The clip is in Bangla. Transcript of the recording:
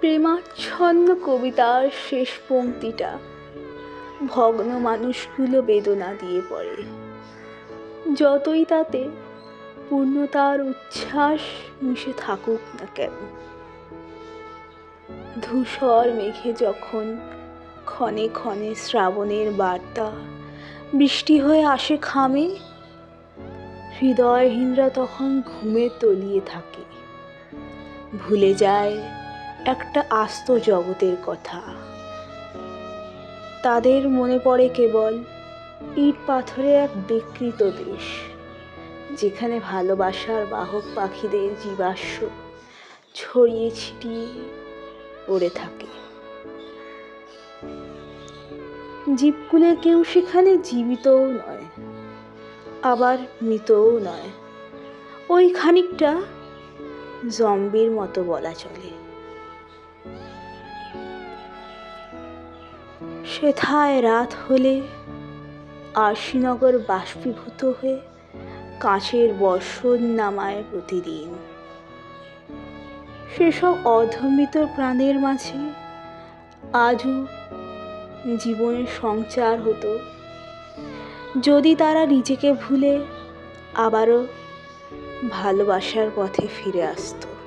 প্রেমাচ্ছন্ন কবিতার শেষ পংক্তিটা ভগ্ন মানুষগুলো বেদনা দিয়ে পড়ে। যতই তাতে পূর্ণতার উচ্ছ্বাস মিশে থাকুক না কেন। ধূসর মেঘে যখন ক্ষণে ক্ষণে শ্রাবণের বার্তা, বৃষ্টি হয়ে আসে খামে, হৃদয়হীনরা তখন ঘুমে তলিয়ে থাকে। ভুলে যায় একটা আস্ত জগতের কথা। তাদের মনে পড়ে কেবল ইট পাথরে এক বিকৃত দেশ, যেখানে ভালোবাসার বাহক পাখিদের জীবাশ্ম ছড়িয়ে ছিটিয়ে পড়ে থাকে। জীবকুলের কেউ সেখানে জীবিতও নয়, আবার মৃতও নয়। ওই খানিকটা জম্বির মতো বলা চলে। সেথায় রাত হলে আরশিনগর বাষ্পীভূত হয়ে কাঁচের বর্ষণ নামায় প্রতিদিন। সেসব অধমিত প্রাণের মাঝে আজও জীবনের সঞ্চার হতো। যদি তারা নিজেকে ভুলে আবারও ভালোবাসার পথে ফিরে আসতো।